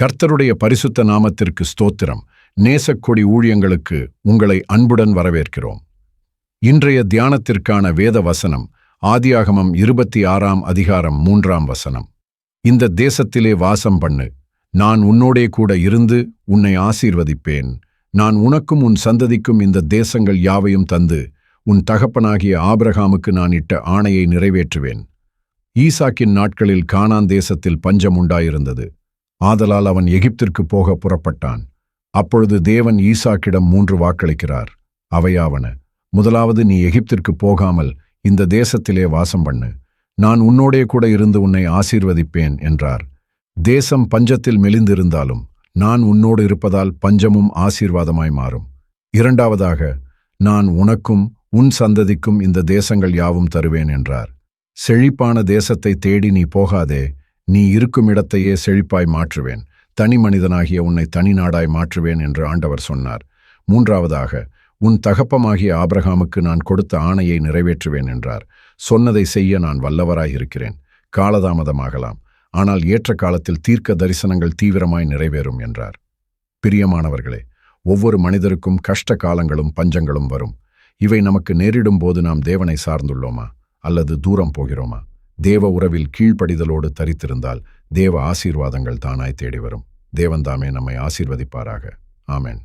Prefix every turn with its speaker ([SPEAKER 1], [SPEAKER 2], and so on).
[SPEAKER 1] கர்த்தருடைய பரிசுத்த நாமத்திற்கு ஸ்தோத்திரம். நேசக்கொடி ஊழியங்களுக்கு உங்களை அன்புடன் வரவேற்கிறோம். இன்றைய தியானத்திற்கான வேத வசனம் ஆதியாகமம் இருபத்தி ஆறாம் அதிகாரம் மூன்றாம் வசனம். இந்த தேசத்திலே வாசம் பண்ணு. நான் உன்னோடே கூட இருந்து உன்னை ஆசீர்வதிப்பேன். நான் உனக்கும் உன் சந்ததிக்கும் இந்த தேசங்கள் யாவையும் தந்து உன் தகப்பனாகிய ஆபிரகாமுக்கு நான் இட்ட ஆணையை நிறைவேற்றுவேன். ஈசாக்கின் நாட்களில் கானான் தேசத்தில் பஞ்சம் உண்டாயிருந்தது. ஆதலால் அவன் எகிப்திற்கு போக புறப்பட்டான். அப்பொழுது தேவன் ஈசாக்கிடம் மூன்று வாக்களிக்கிறார். அவையாவன முதலாவது நீ எகிப்திற்கு போகாமல் இந்த தேசத்திலே வாசம் பண்ணு. நான் உன்னோடே கூட இருந்து உன்னை ஆசீர்வதிப்பேன் என்றார். தேசம் பஞ்சத்தில் மெலிந்திருந்தாலும் நான் உன்னோடு இருப்பதால் பஞ்சமும் ஆசீர்வாதமாய் மாறும். இரண்டாவதாக நான் உனக்கும் உன் சந்ததிக்கும் இந்த தேசங்கள் யாவும் தருவேன் என்றார். செழிப்பான தேசத்தை தேடி நீ போகாதே நீ இருக்கும் இடத்தையே செழிப்பாய் மாற்றுவேன். தனி மனிதனாகிய உன்னை தனி நாடாய் மாற்றுவேன் என்று ஆண்டவர் சொன்னார். மூன்றாவதாக உன் தகப்பமாகிய ஆபிரகாமுக்கு நான் கொடுத்த ஆணையை நிறைவேற்றுவேன் என்றார். சொன்னதை செய்ய நான் வல்லவராய் இருக்கிறேன். காலதாமதமாகலாம். ஆனால் ஏற்ற காலத்தில் தீர்க்க தரிசனங்கள் தீவிரமாய் நிறைவேறும் என்றார். பிரியமானவர்களே ஒவ்வொரு மனிதருக்கும் கஷ்ட காலங்களும் பஞ்சங்களும் வரும். இவை நமக்கு நேரிடும் போது நாம் தேவனை சார்ந்துள்ளோமா? அல்லது தூரம் போகிறோமா? தேவ உறவில் கீழ்ப்படிதலோடு தரித்திருந்தால் தேவ ஆசீர்வாதங்கள் தானாய் தேடி வரும் தேவன்தாமே நம்மை ஆசீர்வதிப்பாராக. ஆமென்.